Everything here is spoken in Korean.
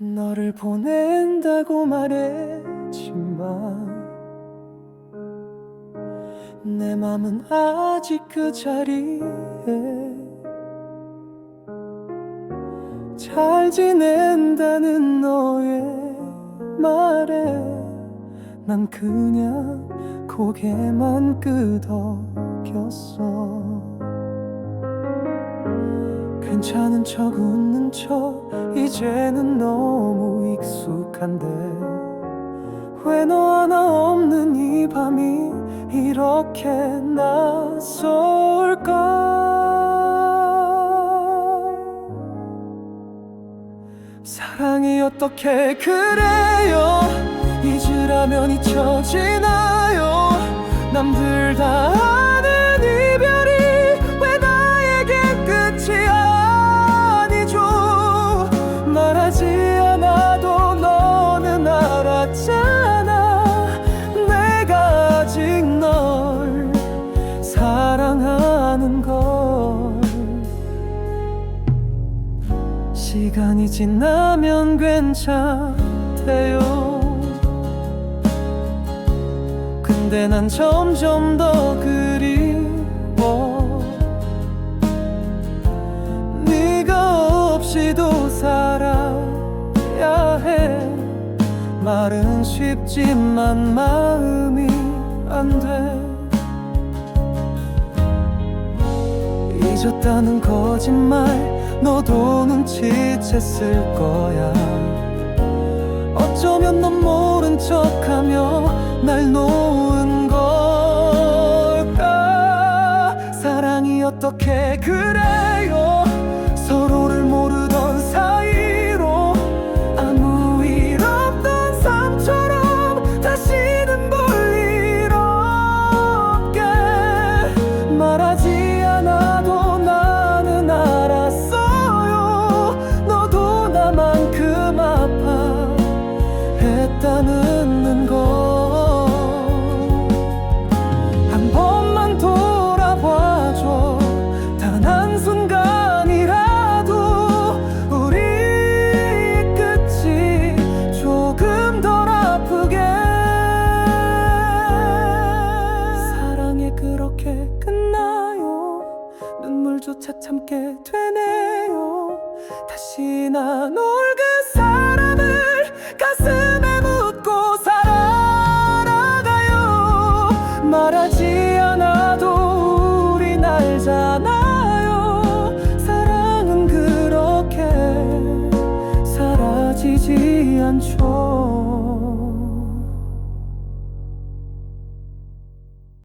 너를 보낸다고 말했지만 내 맘은 아직 그 자리에 잘 지낸다는 너의 말에 난 그냥 고개만 끄덕였어. 괜찮은 척 웃는 척 이제는 너무 익숙한데 왜 너 하나 없는 이 밤이 이렇게 낯설까? 사랑이 어떻게 그래요? 잊으라면 잊혀지나요? 남들 다 시간이 지나면 괜찮대요. 근데 난 점점 더 그리워. 네가 없이도 살아야 해. 말은 쉽지만 마음이 안돼 잊었다는 거짓말 너도 눈치챘을 거야. 어쩌면 넌 모른 척하며 날 놓은 걸까? 사랑이 어떻게 눈물조차 참게 되네요. 다시 난 올 그 사람을 가슴에 묻고 살아가요. 말하지 않아도 우린 알잖아요? 사라지지 않죠